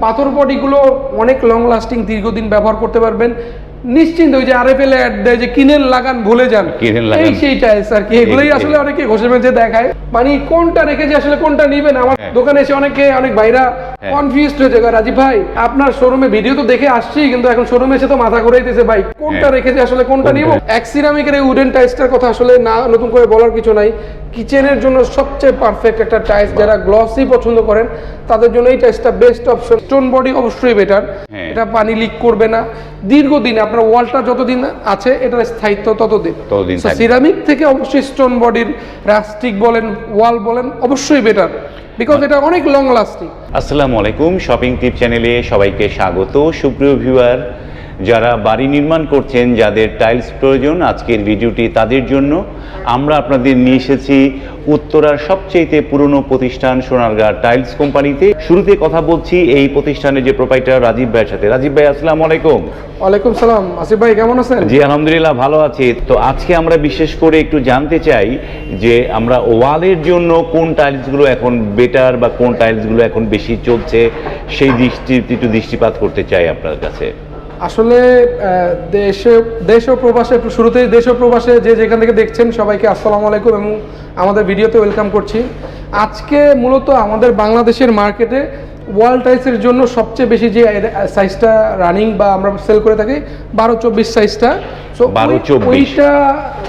পাথর বডিগুলো অনেক long lasting দীর্ঘদিন ব্যবহার করতে পারবেন। নিশ্চিন্ত ওই যে আরএফএল অ্যাড দেয় যে কিনেন লাগান ভুলে যান। কিনেন লাগান। এই সেই টাইলস আর কি এগুলোই আসলে অনেকে ঘষে মেজে দেখায়। মানে কোনটা রেখেছে আসলে কোনটা নিবেন? আমার হ্যাঁ। দোকানে এসে অনেকে অনেক ভাইরা কনফিউজড হয়ে যায়। রাজীব ভাই আপনার শোরুমে ভিডিও তো দেখে আসছি কিন্তু এখন শোরুমে এসে তো মাথা ঘুরাইতেছে ভাই। কোনটা হ্যাঁ। রেখেছে আসলে কোনটা নিব? এক সিরামিকের এই উডেন টাইলসটার কথা আসলে না নতুন করে বলার কিছু নাই। কিচেনের জন্য সবচেয়ে পারফেক্ট একটা টাইলস যারা গ্লসি পছন্দ করেন তাদের জন্য এই টাইলসটা বেস্ট অপশন স্টোন বডি অবশ্যই বেটার হ্যাঁ। এটা পানি লিক করবে না। দীর্ঘদিন আপনার ওয়ালটা যতদিন আছে এটার স্থায়িত্ব ততদিন। ততদিন সিরামিক থেকে অবশ্যই স্টোন বডির রাস্টিক বলেন ওয়াল বলেন অবশ্যই বেটার বিকজ এটা অনেক লং লাস্টিং আসসালামু আলাইকুম শপিং টিপ চ্যানেলে সবাইকে স্বাগত। সুপ্রিয় ভিউয়ার যারা বাড়ি নির্মাণ করছেন যাদের টাইলস প্রয়োজন আজকের ভিডিওটি তাদের জন্য। আমরা আপনাদের নিয়ে এসেছি উত্তরার সবচেয়ে পুরনো প্রতিষ্ঠান সোনারগাঁ টাইলস কোম্পানিতে শুরুতে কথা বলছি এই প্রতিষ্ঠানের যে প্রোপাইটার রাজীব ভাইয়ের সাথে। রাজীব ভাই আসসালামু আলাইকুম। ওয়ালাইকুম সালাম। আসিফ ভাই কেমন আছেন? জি আলহামদুলিল্লাহ ভালো আছি। তো আজকে আমরা বিশেষ করে একটু জানতে চাই যে আমরা ওয়ালের জন্য কোন টাইলসগুলো এখন বেটার বা কোন টাইলসগুলো এখন বেশি চলছে সেই দৃষ্টি একটু দৃষ্টিপাত করতে চাই আপনার কাছে। আসলে দেশে দেশ ও প্রবাসে শুরুতেই দেশ ও প্রবাসে যে যেখান থেকে দেখছেন সবাইকে আসসালামু আলাইকুম এবং আমাদের ভিডিওতে ওয়েলকাম করছি আজকে মূলত আমাদের বাংলাদেশের মার্কেটে ওয়াল টাইলসের জন্য সবচেয়ে বেশি যে সাইজটা রানিং বা আমরা সেল করে থাকি বারো চব্বিশ সাইজটা সো 12, 24 ওইটা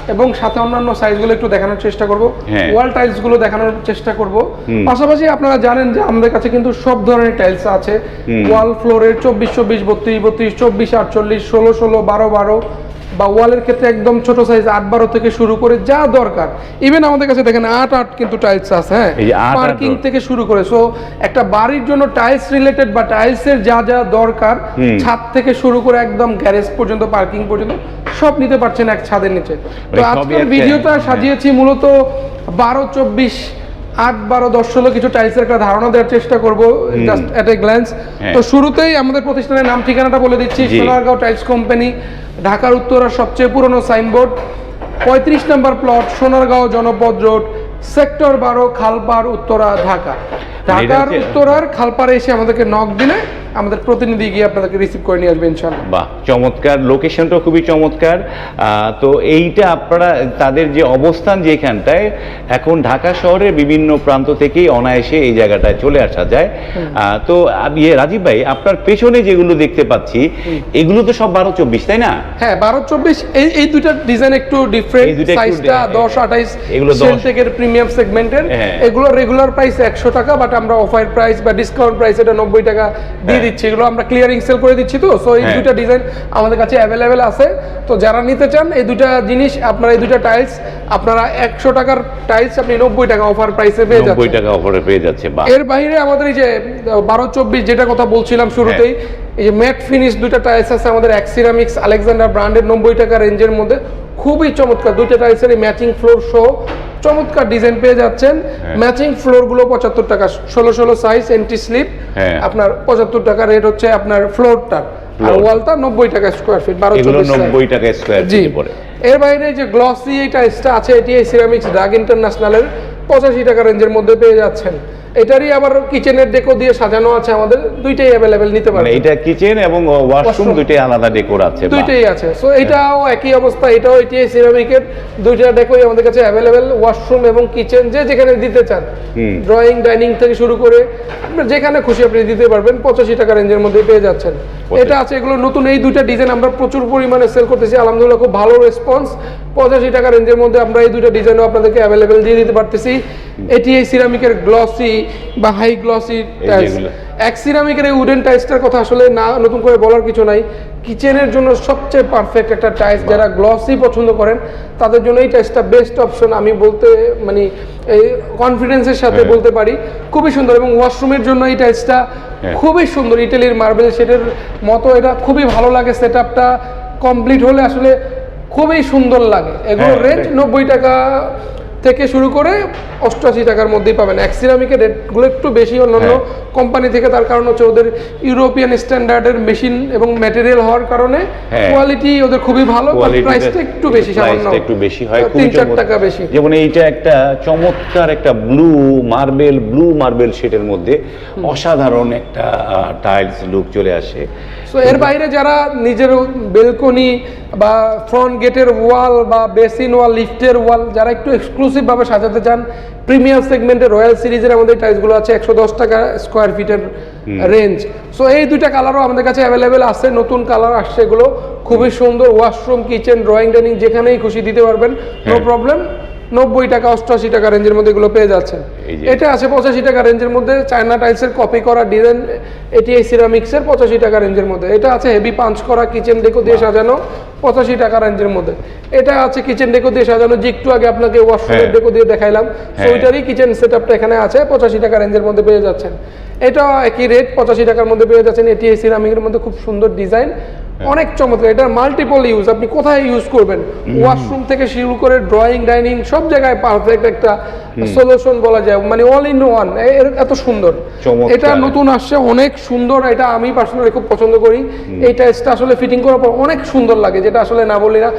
এবং সাথে অন্যান্য সাইজগুলো একটু দেখানোর চেষ্টা করব হ্যাঁ। ওয়াল টাইলসগুলো দেখানোর চেষ্টা করব। পাশাপাশি আপনারা জানেন যে আমাদের কাছে কিন্তু সব ধরনের টাইলস আছে। ওয়াল ফ্লোরের চব্বিশ চব্বিশ বত্রিশ বত্রিশ চব্বিশ আটচল্লিশ ষোলো ষোলো বারো বারো বা ওয়ালের ক্ষেত্রে একদম ছোট সাইজ আট বারো থেকে শুরু করে যা দরকার। ইভেন আমাদের কাছে দেখেন আট আট কিন্তু টাইলস আছে হ্যাঁ? পার্কিং থেকে শুরু করে সো একটা বাড়ির জন্য টাইলস রিলেটেড বা টাইলসের যা যা দরকার ছাদ থেকে শুরু করে একদম গ্যারেজ পর্যন্ত পার্কিং পর্যন্ত সব নিতে পারছেন এক ছাদের নিচে। তো মানে আজকের ভিডিওটা হ্যাঁ। সাজিয়েছি মূলত বারো চব্বিশ আট বারো দশ ষোলো কিছু টাইলসের একটা ধারণা দেওয়ার চেষ্টা করব জাস্ট এট এ গ্ল্যান্স। তো শুরুতেই আমাদের প্রতিষ্ঠানের নাম ঠিকানাটা বলে দিচ্ছি সোনারগাঁও টাইলস কোম্পানি ঢাকার উত্তরার সবচেয়ে পুরনো সাইনবোর্ড পঁয়ত্রিশ নম্বর প্লট সোনারগাঁও জনপদ রোড সেক্টর বারো খালপাড় উত্তরা ঢাকা। মানে ঢাকার উত্তরার খালপাড়ে এসে আমাদেরকে নক দিলে আমাদের প্রতিনিধি গিয়ে আপনাদেরকে রিসিভ করে নিয়ে আসবে ইনশাল্লাহ বাহ চমৎকার। লোকেশনটা খুবই চমৎকার। তো এইটা আপনারা তাদের যে অবস্থান যেখানটায় এখন ঢাকা শহরের বিভিন্ন প্রান্ত থেকেই অনায়াসে এই জায়গাটায় চলে আসা যায়। তো ইয়ে, রাজীব ভাই আপনার পেছনে যেগুলো দেখতে পাচ্ছি এগুলো তো সব বারো চব্বিশ তাই না? হ্যাঁ বারো চব্বিশ এই এই দুইটা ডিজাইন একটু ডিফারেন্ট সাইজটা। দশ আঠাইশ এগুলো থেকে প্রিমিয়াম সেগমেন্টের। এগুলো রেগুলার প্রাইস একশো টাকা বাট আমরা অফার প্রাইস বা ডিসকাউন্ট প্রাইস এটা নব্বই টাকা দিয়ে হ্যাঁ। দিচ্ছি এগুলো আমরা ক্লিয়ারিং সেল করে দিচ্ছি তো সো এই হ্যাঁ। দুইটা ডিজাইন আমাদের কাছে অ্যাভেলেবেল আছে। তো যারা নিতে চান এই দুইটা জিনিস আপনারা এই দুইটা টাইলস আপনারা একশো টাকার টাইলস আপনি নব্বই টাকা অফার প্রাইসে পেয়ে নব্বই যাচ্ছেন টাকা অফারে পেয়ে যাচ্ছে এর বাইরে আমাদের এই যে বারো চব্বিশ যেটা কথা বলছিলাম শুরুতেই এই যে ম্যাট ফিনিশ দুইটা টাইলস আছে আমাদের অ্যাক্সিরামিক্স আলেকজান্ডার ব্র্যান্ডের নব্বই টাকা রেঞ্জের মধ্যে। খুবই চমৎকার। দুইটা টাইলসের ম্যাচিং ফ্লোর সহ চমৎকার ডিজাইন পেয়ে যাচ্ছেন। ম্যাচিং ফ্লোরগুলো পঁচাত্তর টাকা। ষোলো ষোলো সাইজ এন্টি স্লিপ। আপনার পঁচাত্তর টাকা রেট হচ্ছে আপনার ফ্লোরটা আর ওয়ালটা নব্বই টাকা স্কোয়ার ফিট বারো নব্বই টাকা স্কোয়ার জি। পড়ে। এর বাইরে যে গ্লসি এই টাইলসটা আছে এটি এই সিরামিক্স ড্রাগ ইন্টারন্যাশনালের পঁচাশি টাকা রেঞ্জের মধ্যে পেয়ে যাচ্ছেন। এটারই আবার কিচেনের ডেকো দিয়ে সাজানো আছে আমাদের দুইটাই অ্যাভেলেবেল নিতে মানে পারবেন এটা কিচেন এবং ওয়াশরুম দুইটাই আলাদা ডেকোর আছে দুইটাই আছে। সো এটাও একই অবস্থা এটাও এটি সিরামিকের দুইটা ডেকোই আমাদের কাছে অ্যাভেলেবেল ওয়াশরুম এবং কিচেন যে যেখানে দিতে চান। ড্রয়িং ডাইনিং থেকে শুরু করে যেখানে খুশি আপনি দিতে পারবেন পঁচাশি টাকা রেঞ্জের মধ্যে পেয়ে যাচ্ছেন। এটা আছে এগুলো নতুন এই দুইটা ডিজাইন আমরা প্রচুর পরিমাণে সেল করতেছি আলহামদুলিল্লাহ খুব ভালো রেসপন্স পঁচাশি টাকা রেঞ্জের মধ্যে আমরা এই দুইটা ডিজাইনও আপনাদেরকে অ্যাভেলেবেল দিয়ে দিতে পারতেছি। এটি এই সিরামিকের গ্লসি বা হাই গ্লসি টাইলস এক সিরামিকের এই উডেন টাইলসটার কথা আসলে না নতুন করে বলার কিছু নাই। কিচেনের জন্য সবচেয়ে পারফেক্ট একটা টাইলস যারা গ্লসি পছন্দ করেন তাদের জন্য এই টাইলসটা বেস্ট অপশন আমি বলতে মানে এই কনফিডেন্সের সাথে হ্যাঁ। বলতে পারি। খুবই সুন্দর এবং ওয়াশরুমের জন্য এই টাইলসটা হ্যাঁ। খুবই সুন্দর। ইটালির মার্বেল শেডের মতো এটা খুবই ভালো লাগে। সেট কমপ্লিট হলে আসলে খুবই সুন্দর লাগে। এগুলো হ্যাঁ, রেঞ্জ নব্বই টাকা থেকে শুরু করে অষ্টআশি টাকার মধ্যেই পাবেন। অ্যাক্সিরামিকের রেটগুলো একটু বেশি অন্যান্য হ্যাঁ। কোম্পানি থেকে তার কারণ হচ্ছে ওদের ইউরোপিয়ান স্ট্যান্ডার্ডের মেশিন এবং ম্যাটেরিয়াল হওয়ার কারণে হ্যাঁ। কোয়ালিটি ওদের খুবই ভালো প্রাইসটা একটু বেশি সামান্য। একটু বেশি হয় তিন চার টাকা বেশি। যেমন এইটা একটা চমৎকার একটা ব্লু মার্বেল ব্লু মার্বেল শেডের মধ্যে অসাধারণ একটা টাইলস লুক চলে আসে। সো এর বাইরে যারা নিজের বেলকনি বা ফ্রন্ট গেটের ওয়াল বা বেসিন ওয়াল লিফটের ওয়াল যারা একটু এক্সক্লুসিভ ভাবে সাজাতে চান। প্রিমিয়াম সেগমেন্টে রয়্যাল সিরিজের আমাদের টাইলসগুলো আছে একশো দশ টাকা স্কোয়ার ফিটের রেঞ্জ সো এই দুইটা কালারও আমাদের কাছে অ্যাভেলেবেল আছে নতুন কালার আসছে এগুলো। খুবই সুন্দর ওয়াশরুম কিচেন ড্রয়িং ডাইনিং যেখানেই খুশি দিতে পারবেন। নো হ্যাঁ। প্রবলেম নব্বই টাকা অষ্টআশি টাকা রেঞ্জের মধ্যে এগুলো পেয়ে যাচ্ছেন। এটা আছে পঁচাশি টাকা রেঞ্জের মধ্যে। চায়না টাইলসের কপি করা ডিজাইন এটি এই সিরামিক্সের পঁচাশি টাকা রেঞ্জের মধ্যে। এটা আছে হেভি পাঞ্চ করা কিচেন ডেকো দিয়ে সাজানো পঁচাশি টাকা রেঞ্জের মধ্যে। এটা আছে কিচেন ডেকো দিয়ে সাজানো যে একটু আগে আপনাকে ওয়াশরুমের হ্যাঁ। ডেকো দিয়ে দেখাইলাম হ্যাঁ। ওইটারই কিচেন সেট এখানে আছে পঁচাশি টাকা রেঞ্জের মধ্যে পেয়ে যাচ্ছেন। এটা একই রেট পঁচাশি টাকার মধ্যে পেয়ে যাচ্ছেন এটি এই সিরামিকের মধ্যে। খুব সুন্দর ডিজাইন অনেক চমৎকার এটা মাল্টিপল ইউজ আপনি কোথায় ইউজ করবেন? ওয়াশরুম থেকে শুরু করে ড্রয়িং ডাইনিং সব জায়গায় পারফেক্ট একটা সলিউশন বলা যায় মানে অল ইন ওয়ান এত সুন্দর। এটা নতুন আসছে অনেক সুন্দর এটা আমি পার্সোনালি খুব পছন্দ করি। এই টাইলসটা আসলে ফিটিং করার পর অনেক সুন্দর লাগে যেটা আসলে না বলি না।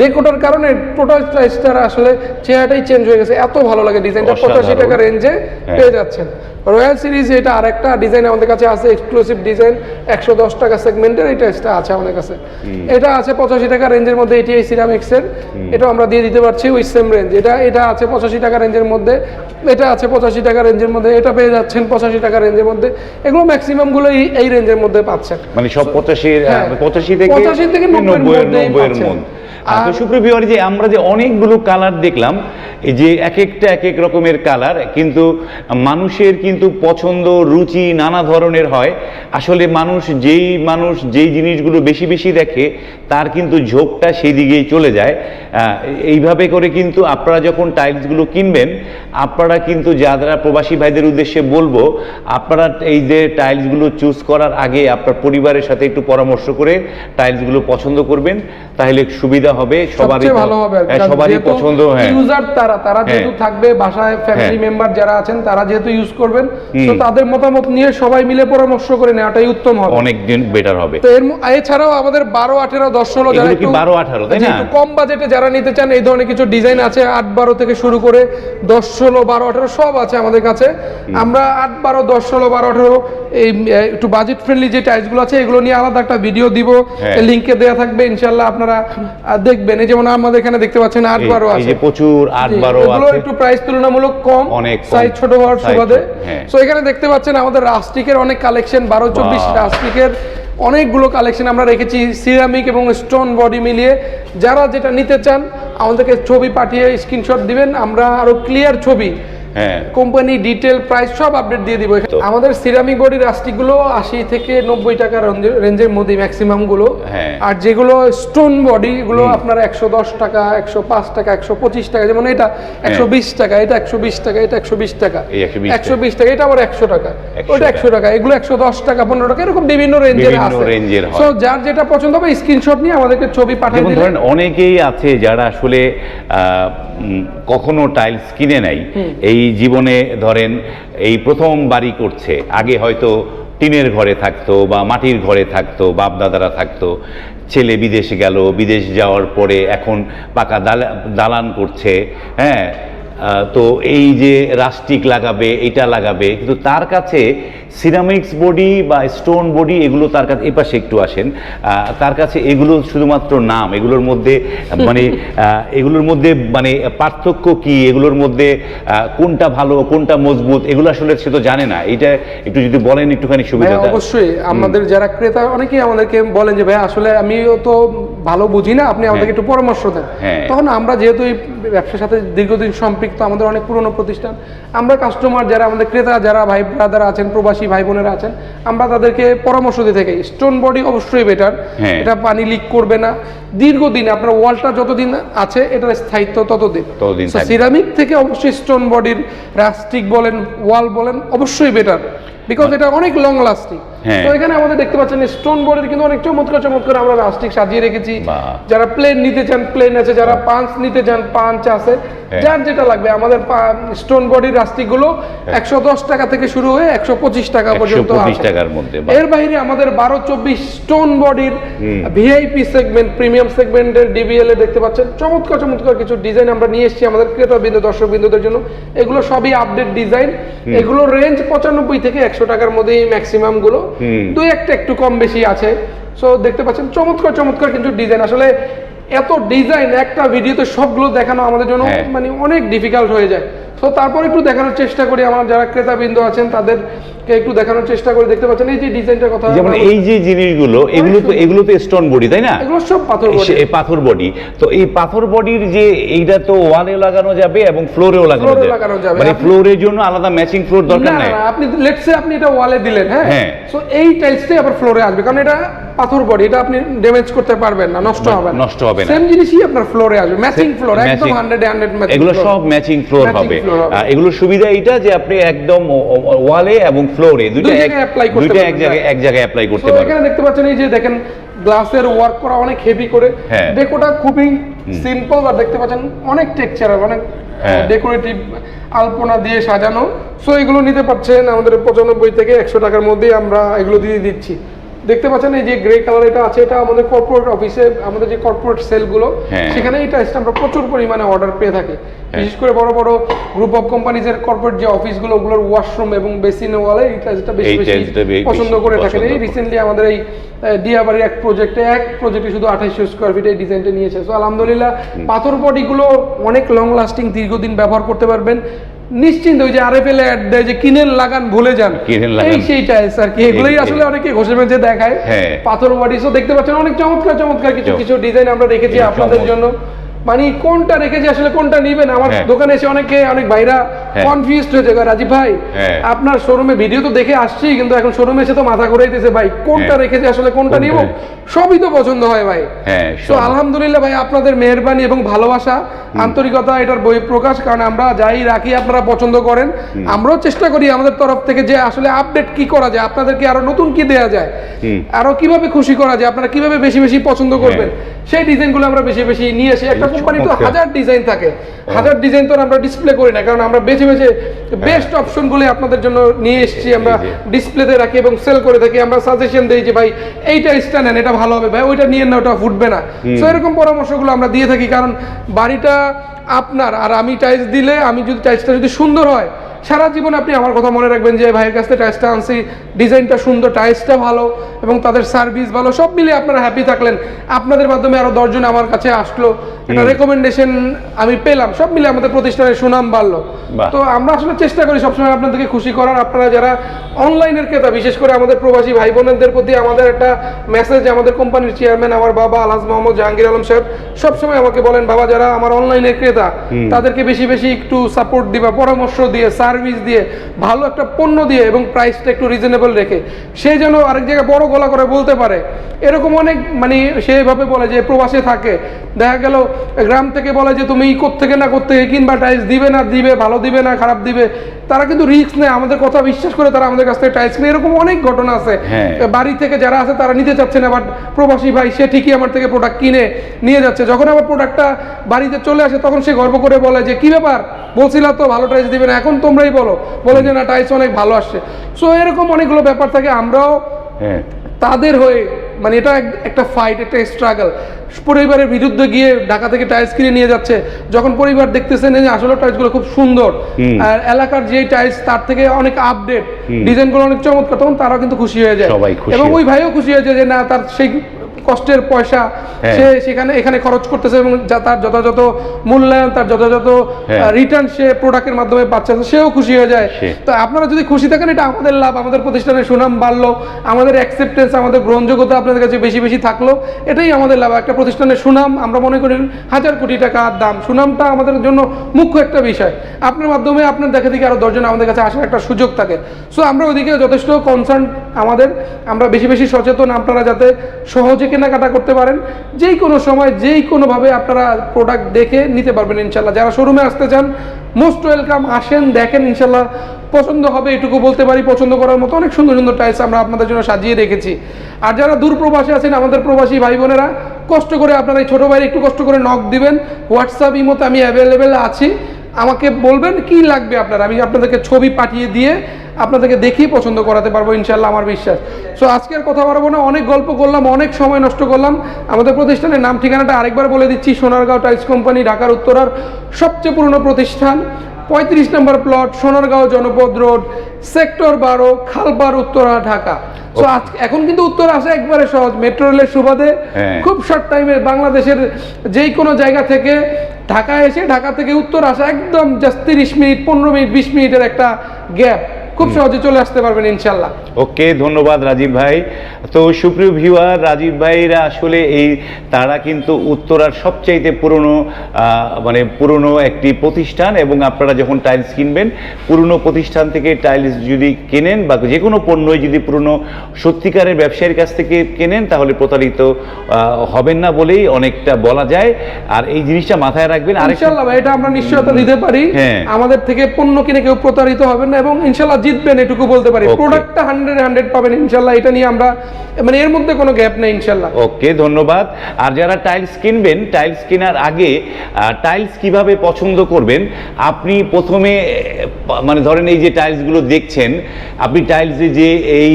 ডেকোটার কারণে টোটাল টাইলসটার আসলে চেহারাটাই চেঞ্জ হয়ে গেছে এত ভালো লাগে ডিজাইনটা। পঁচাশি টাকা রেঞ্জে হ্যাঁ। পেয়ে যাচ্ছেন। রয়্যাল সিরিজ এটা আরেকটা ডিজাইন আমাদের কাছে আছে এক্সক্লুসিভ ডিজাইন একশো দশ টাকা সেগমেন্টের এই টাইলসটা আছে আমাদের কাছে। এটা আছে পঁচাশি টাকা রেঞ্জের মধ্যে এটি এই সিরামিক্সের এটা আমরা দিয়ে দিতে পারছি ওই সেম রেঞ্জ এটা এটা আছে পঁচাশি টাকা রেঞ্জের মধ্যে এটা আছে পঁচাশি টাকা রেঞ্জের মধ্যে এটা পেয়ে যাচ্ছেন পঁচাশি টাকা রেঞ্জের মধ্যে। এগুলো ম্যাক্সিমামগুলো এই- এই রেঞ্জের মধ্যে পাচ্ছেন। মানে সব পঁচাশির হ্যাঁ। পঁচাশি থেকে 85 থেকে 90 এর নব্বইয়ের মধ্যেই নব্বইয়ের পাচ্ছেন। মধ্যে তো সুপ্রিয় যে আমরা যে অনেকগুলো কালার দেখলাম এই যে এক একটা এক এক রকমের কালার কিন্তু মানুষের কিন্তু পছন্দ রুচি নানা ধরনের হয় আসলে মানুষ যেই মানুষ যেই জিনিসগুলো বেশি বেশি দেখে তার কিন্তু ঝোঁকটা সেই দিকেই চলে যায় এইভাবে করে কিন্তু আপনারা যখন টাইলসগুলো কিনবেন আপনারা কিন্তু যারা প্রবাসী ভাইদের উদ্দেশ্যে বলব আপনারা এই যে টাইলসগুলো চুজ করার আগে আপনার পরিবারের সাথে একটু পরামর্শ করে টাইলসগুলো পছন্দ করবেন তাহলে সুবিধা হবে সবারই ভালো হবে। হ্যাঁ, সবারই পছন্দ হ্যাঁ ইউজার তারা তারা হ্যাঁ। যেহেতু থাকবে বাসায় ফ্যামিলি হ্যাঁ। মেম্বার যারা আছেন তারা যেহেতু ইউজ করবেন তো তাদের মতামত নিয়ে সবাই মিলে পরামর্শ করে নেওয়াটাই উত্তম হবে। অনেক দিন বেটার হবে। তো এর এছাড়াও আমাদের বারো আঠেরো দশ ষোলো যারা একটু 12, 18 তাই না? কম বাজেটে যারা নিতে চান এই ধরনের কিছু ডিজাইন আছে। আট বারো থেকে শুরু করে দশ ষোলো বারো আঠেরো সব আছে আমাদের কাছে। আমরা আট বারো দশ ষোলো বারো আঠেরো এই একটু বাজেট ফ্রেন্ডলি যে টাইলসগুলো আছে এগুলো নিয়ে আলাদা একটা ভিডিও দিব। হ্যাঁ। লিঙ্কে দেওয়া থাকবে ইনশাল্লাহ আপনারা দেখবেন। এই যেমন আমাদের এখানে দেখতে পাচ্ছেন আট বারো আছে। প্রচুর আট বারো একটু প্রাইস তুলনামূলক কম। অনেক সাইজ ছোট হওয়ার সুবাদে। হ্যাঁ। সো এখানে দেখতে পাচ্ছেন আমাদের রাস্টিকের অনেক কালেকশন বারো চব্বিশ। রাস্টিকের অনেকগুলো কালেকশন আমরা রেখেছি সিরামিক এবং স্টোন বডি মিলিয়ে যারা যেটা নিতে চান আমাদেরকে ছবি পাঠিয়ে স্ক্রিনশট দিবেন আমরা আরও ক্লিয়ার ছবি হ্যাঁ। কোম্পানি ডিটেল প্রাইস সব আপডেট দিয়ে দিব। আমাদের সিরামিক বডি রাস্টিকগুলো আশি থেকে নব্বই টাকা রেঞ্জের- মধ্যে ম্যাক্সিমামগুলো। হ্যাঁ। আর যেগুলো স্টোন বডি এগুলো আপনার একশো দশ টাকা একশো পাঁচ টাকা একশো পঁচিশ টাকা যেমন এটা একশো বিশ টাকা এটা একশো বিশ টাকা এটা একশো বিশ টাকা। একশো বিশ টাকা। এটা আবার একশো টাকা 100 ওটা একশো টাকা এগুলো একশো দশ টাকা পনেরো টাকা এরকম বিভিন্ন রেঞ্জের রেঞ্জের হয়। সো যার যেটা পছন্দ হবে স্ক্রিনশট নিয়ে আমাদেরকে ছবি পাঠিয়ে যেমন অনেকেই আছে যারা আসলে কখনো টাইলস কিনে নাই। এই জীবনে ধরেন এই প্রথম বাড়ি করছে আগে হয়তো টিনের ঘরে থাকতো বা মাটির ঘরে থাকতো বাপ দাদারা থাকতো ছেলে বিদেশে গেল বিদেশ যাওয়ার পরে এখন পাকা দালা- দালান করছে হ্যাঁ? তো এই যে রাস্টিক লাগাবে এটা লাগাবে কিন্তু তার কাছে সিরামিক্স বডি বা স্টোন বডি এগুলো তার কাছে এপাশে একটু আসেন তার কাছে এগুলো শুধুমাত্র নাম এগুলোর মধ্যে মানে এগুলোর মধ্যে মানে পার্থক্য কি এগুলোর মধ্যে কোনটা ভালো কোনটা মজবুত এগুলো আসলে সে তো জানে না। এটা একটু যদি বলেন একটুখানি সুবিধা অবশ্যই আমাদের যারা ক্রেতা অনেকেই আমাদেরকে বলেন যে ভাই আসলে আমিও তো ভালো বুঝি না আপনি আমাদেরকে একটু পরামর্শ দেন। হ্যাঁ। তখন আমরা যেহেতু এই ব্যবসার সাথে দীর্ঘদিন সম্পৃক্ত আমাদের অনেক পুরনো প্রতিষ্ঠান। আমরা কাস্টমার যারা আমাদের ক্রেতা যারা ভাই ব্রাদার আছেন প্রবাসী ভাই বোনেরা আছেন আমরা তাদেরকে পরামর্শ দিয়ে থাকি। স্টোন বডি অবশ্যই বেটার হ্যাঁ। এটা পানি লিক করবে না। দীর্ঘদিন আপনার ওয়ালটা যতদিন আছে এটার স্থায়িত্ব ততদিন। সিরামিক থেকে অবশ্যই স্টোন বডির রাস্টিক বলেন ওয়াল বলেন অবশ্যই বেটার বিকজ এটা অনেক লং লাস্টিং হ্যাঁ। তো এখানে আমাদের দেখতে পাচ্ছেন স্টোন বোর্ডের কিন্তু অনেক চমৎকার চমৎকার আমরা রাস্টিক সাজিয়ে রেখেছি। যারা প্লেন নিতে চান প্লেন আছে যারা পাঞ্চ নিতে চান পাঞ্চ আছে হ্যাঁ। যার যেটা লাগবে আমাদের স্টোন বডির রাস্টিকগুলো একশো দশ টাকা থেকে শুরু হয়ে একশো পঁচিশ টাকা পর্যন্ত টাকার মধ্যে এর বাইরে আমাদের বারো চব্বিশ স্টোন বডির ভিআইপি সেগমেন্ট প্রিমিয়াম সেগমেন্টের ডিবিএল এ দেখতে পাচ্ছেন। চমৎকার চমৎকার কিছু ডিজাইন আমরা নিয়ে এসেছি আমাদের ক্রেতা বিন্দু দর্শক বিন্দুদের জন্য। এগুলো সবই আপডেট ডিজাইন এগুলো রেঞ্জ পঁচানব্বই থেকে একশো টাকার মধ্যেই ম্যাক্সিমামগুলো। দুই একটা একটু কম বেশি আছে। সো দেখতে পাচ্ছেন চমৎকার চমৎকার কিন্তু ডিজাইন আসলে এত ডিজাইন একটা ভিডিওতে সবগুলো দেখানো আমাদের জন্য হ্যাঁ। মানে অনেক ডিফিকাল্ট হয়ে যায়। তো তারপর একটু দেখানোর চেষ্টা করি আমার যারা ক্রেতা বিন্দু আছেন তাদেরকে একটু দেখানোর চেষ্টা করি। দেখতে পাচ্ছেন এই যে ডিজাইনটার কথা যেমন এই যে জিনিসগুলো এগুলো তো এগুলো তো স্টোন বডি তাই না? এগুলো সব পাথর বডি এই পাথর বডি তো এই পাথর বডির যে এইটা তো ওয়ালে লাগানো যাবে এবং ফ্লোরেও লাগানো যাবে। মানে ফ্লোরের জন্য আলাদা ম্যাচিং ফ্লোর দরকার নাই। আপনি লেটসে আপনি এটা ওয়ালে দিলেন হ্যাঁ? হ্যাঁ। সো এই টাইলসটাই আবার ফ্লোরে আসবে কারণ এটা পাথর বডি এটা আপনি ড্যামেজ করতে পারবেন না নষ্ট হবে না। নষ্ট হবে না। সেম জিনিসই আপনার ফ্লোরে আসবে ম্যাচিং ফ্লোর একদম 100 100 ম্যাচিং এগুলো সব ম্যাচিং ফ্লোর হবে। এগুলোর সুবিধা এইটা যে আপনি একদম ওয়ালে এবং ফ্লোরে দুইটা এক- জায়গায় এক জায়গায় এক জায়গায় অ্যাপ্লাই করতে তো পারবেন। এখানে দেখতে পাচ্ছেন এই যে দেখেন গ্লাসের ওয়ার্ক করা অনেক হেভি করে। হ্যাঁ। ডেকোটা খুবই সিম্পল আর দেখতে পাচ্ছেন অনেক টেক্সচারাল অনেক হ্যাঁ। ডেকোরেটিভ আলপনা দিয়ে সাজানো। সো এগুলো নিতে পারছেন আমাদের পঁচানব্বই থেকে একশো টাকার মধ্যেই আমরা এগুলো দিয়ে দিচ্ছি। দেখতে পাচ্ছেন এই যে গ্রে কালার এটা আছে এটা আমাদের কর্পোরেট অফিসে আমাদের যে কর্পোরেট সেলগুলো হ্যাঁ। সেখানে এই টাইসটা আমরা প্রচুর পরিমাণে অর্ডার পেয়ে থাকি। বিশেষ করে বড় বড় গ্রুপ অফ কোম্পানিজের কর্পোরেট যে অফিসগুলো ওগুলোর ওয়াশরুম এবং বেসিন ওয়ালে এই টাইসটা বেশি বেশি পছন্দ করে থাকেন। এই রিসেন্টলি আমাদের এই ডিয়াবাড়ির এক প্রজেক্টে এক প্রজেক্টে শুধু আঠাইশশো স্কোয়ার ফিট এই ডিজাইনটা নিয়েছে। সো আলহামদুলিল্লাহ পাথর বডিগুলো অনেক লং লাস্টিং দীর্ঘদিন ব্যবহার করতে পারবেন। নিশ্চিন্ত ওই যে আরে অ্যাড দেয় যে কিনেন লাগান ভুলে যান। কিনেন লাগান। এই সেই টাইলস আর কি? এগুলোই আসলে অনেকে ঘষে মেঝে দেখায়। হ্যাঁ। পাথর বডি সো দেখতে পাচ্ছেন অনেক চমৎকার চমৎকার কিছু কিছু ডিজাইন আমরা রেখেছি আপনাদের জন্য। মানে কোনটা রেখেছি আসলে কোনটা নিবেন? আমার হ্যাঁ। দোকানে এসে অনেকে অনেক ভাইরা হ্যাঁ। কনফিউজড হয়ে যায়। রাজীব ভাই হ্যাঁ। আপনার শোরুমে ভিডিও তো দেখে আসছি কিন্তু এখন শোরুমে এসে তো মাথা ঘুরাইতেছে ভাই। কোনটা হ্যাঁ। রেখেছি আসলে কোনটা? নিব? সবই তো পছন্দ হয় ভাই। হ্যাঁ তো আলহামদুলিল্লাহ ভাই আপনাদের মেহরবানি এবং ভালোবাসা আন্তরিকতা এটার বই প্রকাশ কারণ আমরা যাই রাখি আপনারা পছন্দ করেন। আমরাও চেষ্টা করি আমাদের তরফ থেকে যে আসলে আপডেট কি করা যায় আপনাদেরকে আরও নতুন কি দেয়া যায় আরও কীভাবে খুশি করা যায় আপনারা কীভাবে বেশি বেশি পছন্দ করবেন সেই ডিজাইনগুলো আমরা বেশি বেশি নিয়ে এসে একটা কোম্পানি তো হাজার ডিজাইন থাকে। হাজার ডিজাইন তো আমরা ডিসপ্লে করি না কারণ আমরা বেছে বেছে বেস্ট অপশনগুলো আপনাদের জন্য নিয়ে এসেছি আমরা ডিসপ্লেতে রাখি এবং সেল করে থাকি। আমরা সাজেশন দিই যে ভাই এইটা স্টা নেন এটা ভালো হবে। ভাই ওইটা নিয়ে না ওটা ফুটবে না। তো এরকম পরামর্শগুলো আমরা দিয়ে থাকি কারণ বাড়িটা আপনার। আর আমি টাইলস দিলে আমি যদি টাইলসটা যদি সুন্দর হয় সারা জীবন আপনি আমার কথা মনে রাখবেন যে ভাইয়ের কাছ থেকে টাইলসটা আনছি ডিজাইনটা সুন্দর টাইলসটা ভালো এবং তাদের সার্ভিস ভালো সব মিলে আপনারা হ্যাপি থাকলেন। আপনাদের মাধ্যমে আরও দশজন আমার কাছে আসলো। একটা রেকমেন্ডেশন আমি পেলাম সব মিলে আমাদের প্রতিষ্ঠানের সুনাম বাড়লো। তো আমরা আসলে চেষ্টা করি সবসময় আপনাদেরকে খুশি করার। আপনারা যারা অনলাইনের ক্রেতা বিশেষ করে আমাদের প্রবাসী ভাই বোনেদের প্রতি আমাদের একটা মেসেজ আমাদের কোম্পানির চেয়ারম্যান আমার বাবা আলহাজ মোহাম্মদ জাহাঙ্গীর আলম সাহেব সবসময় আমাকে বলেন বাবা যারা আমার অনলাইনের ক্রেতা তাদেরকে বেশি বেশি একটু সাপোর্ট দিবা পরামর্শ দিয়ে সার্ভিস দিয়ে ভালো একটা পণ্য দিয়ে এবং প্রাইসটা একটু রিজনেবল রেখে সে যেন আরেক জায়গায় বড় গলা করে বলতে পারে। এরকম অনেক মানে সেভাবে বলে যে প্রবাসে থাকে। দেখা গেল গ্রাম থেকে বলে যে তুমি থেকে না করতে কিংবা টাইলস দিবে না দিবে ভালো দিবে না খারাপ দিবে তারা কিন্তু রিস্ক নেয়। আমাদের কথা বিশ্বাস করে তারা আমাদের কাছ থেকে টাইলস কিনে এরকম অনেক ঘটনা আছে। হ্যাঁ। বাড়ি থেকে যারা আছে তারা নিতে চাচ্ছে না বাট প্রবাসী ভাই সে ঠিকই আমার থেকে প্রোডাক্ট কিনে নিয়ে যাচ্ছে। যখন আবার প্রোডাক্টটা বাড়িতে চলে আসে তখন সে গর্ব করে বলে যে কি ব্যাপার? বলছিলা তো ভালো টাইলস দিবে না এখন তোমরাই বলো। বলে যে না টাইলস অনেক ভালো আসছে। সো এরকম অনেকগুলো ব্যাপার থাকে আমরাও হ্যাঁ। তাদের হয়ে মানে এটা একটা ফাইট একটা স্ট্রাগল পরিবারের বিরুদ্ধে গিয়ে ঢাকা থেকে টাইলস কিনে নিয়ে যাচ্ছে। যখন পরিবার দেখতেছেন যে আসলে টাইলসগুলো খুব সুন্দর আর এলাকার যে টাইলস তার থেকে অনেক আপডেট ডিজাইনগুলো অনেক চমৎকার তখন তারাও কিন্তু খুশি হয়ে যায়। এবং ওই ভাইও খুশি হয়েছে যে না তার সেই কষ্টের পয়সা হ্যাঁ। সে সেখানে এখানে খরচ করতেছে এবং তার যথাযথ মূল্যায়ন তার যথাযথ হ্যাঁ। রিটার্ন সে প্রোডাক্টের মাধ্যমে পাচ্ছে সেও খুশি হয়ে যায়। তো আপনারা যদি খুশি থাকেন এটা আমাদের লাভ আমাদের প্রতিষ্ঠানের সুনাম বাড়লো আমাদের অ্যাকসেপ্টেন্স আমাদের গ্রহণযোগ্যতা আপনাদের কাছে বেশি বেশি থাকল এটাই আমাদের লাভ। একটা প্রতিষ্ঠানের সুনাম আমরা মনে করি হাজার কোটি টাকার দাম। সুনামটা আমাদের জন্য মুখ্য একটা বিষয়। আপনার মাধ্যমে আপনার দেখা দেখি আরও দশজন আমাদের কাছে আসার একটা সুযোগ থাকে। সো আমরা ওইদিকে যথেষ্ট কনসার্ন আমাদের। আমরা বেশি বেশি সচেতন আপনারা যাতে সহজে কেনাকাটা করতে পারেন, যেই কোনো সময়, যেই কোনোভাবে আপনারা প্রোডাক্ট দেখে নিতে পারবেন ইনশাল্লাহ যারা শোরুমে আসতে চান মোস্ট ওয়েলকাম আসেন, দেখেন ইনশাল্লাহ পছন্দ হবে, এটুকু বলতে পারি, পছন্দ করার মতো অনেক সুন্দর সুন্দর টাইলস আমরা আপনাদের জন্য সাজিয়ে রেখেছি। আর যারা দূর প্রবাসী আছেন, আমাদের প্রবাসী ভাই বোনেরা কষ্ট করে আপনারা এই ছোটো ভাইয়ের একটু কষ্ট করে নক দিবেন। হোয়াটসঅ্যাপ ইমোতে আমি অ্যাভেলেবেল আছি। আমাকে বলবেন, কি লাগবে আপনার? আমি আপনাদেরকে ছবি পাঠিয়ে দিয়ে আপনাদেরকে দেখিয়ে পছন্দ করাতে পারব ইনশাল্লাহ আমার বিশ্বাস। সো আজকের কথা বাড়াবো না অনেক গল্প করলাম অনেক সময় নষ্ট করলাম। আমাদের প্রতিষ্ঠানের নাম ঠিকানাটা আরেকবার বলে দিচ্ছি সোনারগাঁও টাইলস কোম্পানি ঢাকার উত্তরার সবচেয়ে পুরনো প্রতিষ্ঠান। পঁয়ত্রিশ নম্বর প্লট সোনারগাঁও জনপদ রোড সেক্টর বারো খালপাড় উত্তরা ঢাকা। এখন কিন্তু উত্তর আসা একবারে সহজ মেট্রো রেলের সুবাদে। হ্যাঁ। খুব শর্ট টাইমে বাংলাদেশের যেই কোনো জায়গা থেকে ঢাকা এসে ঢাকা থেকে উত্তর আসা একদম জাস্ট তিরিশ মিনিট পনেরো মিনিট বিশ মিনিটের একটা গ্যাপ খুব সহজে চলে আসতে পারবেন ইনশাল্লাহ। ওকে ধন্যবাদ রাজীব ভাই তো সুপ্রিয় ভিউয়ার রাজীব ভাইরা আসলে এই তারা কিন্তু উত্তরার সবচাইতে পুরনো মানে পুরনো একটি প্রতিষ্ঠান এবং আপনারা যখন টাইলস কিনবেন পুরনো প্রতিষ্ঠান থেকে টাইলস যদি কেনেন বা যে কোনো পণ্যই যদি পুরনো সত্যিকারের ব্যবসায়ীর কাছ থেকে কেনেন তাহলে প্রতারিত হবেন না বলেই অনেকটা বলা যায় আর এই জিনিসটা মাথায় রাখবেন আরেকটা ইনশাল্লাহ ভাই, এটা আমরা নিশ্চয়তা দিতে পারি হ্যাঁ। আমাদের থেকে পণ্য কিনে কেউ প্রতারিত হবেন না এবং ইনশাল্লাহ জিতবেন এটুকু বলতে পারি. প্রোডাক্টটা হান্ড্রেড হান্ড্রেড পাবেন, ইনশাল্লাহ। এটা নিয়ে আমরা মানে এর মধ্যে কোনো গ্যাপ নেই, ইনশাল্লাহ। ওকে, ধন্যবাদ। আর যারা টাইলস কিনবেন টাইলস কেনার আগে টাইলস কীভাবে পছন্দ করবেন, আপনি প্রথমে মানে ধরেন এই যে টাইলসগুলো দেখছেন, আপনি টাইলসে যে এই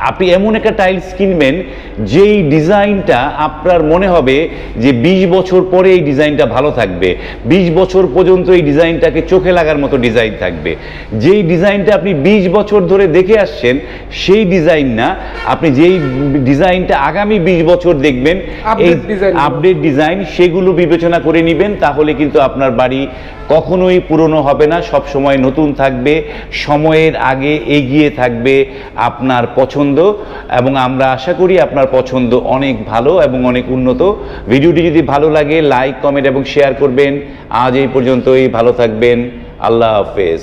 আপনি এমন একটা টাইলস কিনবেন যেই ডিজাইনটা আপনার মনে হবে যে ২০ বছর পরে এই ডিজাইনটা ভালো থাকবে ২০ বছর পর্যন্ত এই ডিজাইনটাকে চোখে লাগার মতো ডিজাইন থাকবে যেই ডিজাইনটা আপনি ২০ বছর ধরে দেখে আসছেন সেই ডিজাইন না আপনি যেই ডিজাইনটা আগামী ২০ বছর দেখবেন এই। আপডেট ডিজাইন সেগুলো বিবেচনা করে নেবেন তাহলে কিন্তু আপনার বাড়ি কখনোই পুরনো হবে না সব সময় নতুন থাকবে সময়ের আগে এগিয়ে থাকবে আপনার পছন্দ এবং আমরা আশা করি আপনার পছন্দ অনেক ভালো এবং অনেক উন্নত। ভিডিওটি যদি ভালো লাগে লাইক কমেন্ট এবং শেয়ার করবেন। আজ এই পর্যন্তই, ভালো থাকবেন। আল্লাহ হাফেজ।